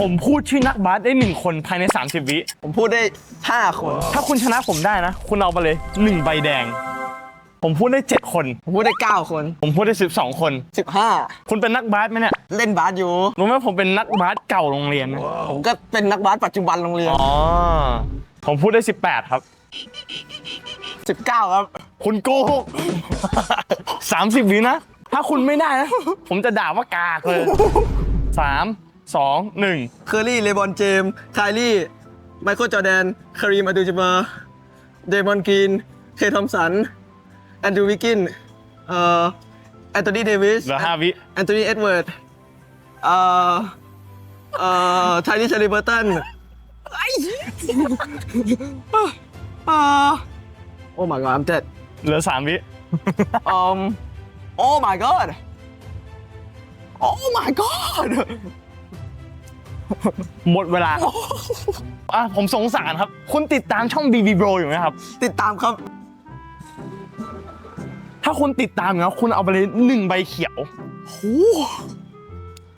ผมพูดชื่อนักบาสได้หนึ่งคนภายใน 30 วิ ผมพูดได้ห้าคน ถ้าคุณชนะผมได้นะ คุณเอาไปเลย 1 ใบแดง ผมพูดได้ 7 คน ผมพูดได้เก้าคน ผมพูดได้ 12 คนสิบห้าคุณเป็นนักบาสไหมเนี่ย เล่นบาสอยู่ รู้ไหมผมเป็นนักบาสเก่าโรงเรียนนะผมก็เป็นนักบาสปัจจุบันโรงเรียน อ๋อ ผมพูดได้ 18 ครับสิบเก้าครับ คุณโกหก30 วินะ ถ้าคุณไม่ได้นะ ผมจะด่าว่ากากเลย 3 2 1 เคอรี่ เลบอนเจมส์ไคลี่ ไมเคิลจอร์แดนคารีมอดูจิมาเดมอนกรีน เคทอมสัน แอนดรูวิกกิน เอ่อ แอนโทนีเดวิสเหลือ5วิ แอนโทนีเอ็ดเวิร์ด เอ่อ เอ่อไทนี่เชลิเบอร์ตันไอ้เอ่อ Oh my god I'm dead เหลือ 3 วิ um Oh my god Oh my god หมดเวลาอะผมสงสารครับ คุณติดตามช่อง BB Bro อยู่ไหมครับ ติดตามครับ ถ้าคุณติดตามอยู่แล้วคุณเอาไปเลยหนึ่งใบเขียวโห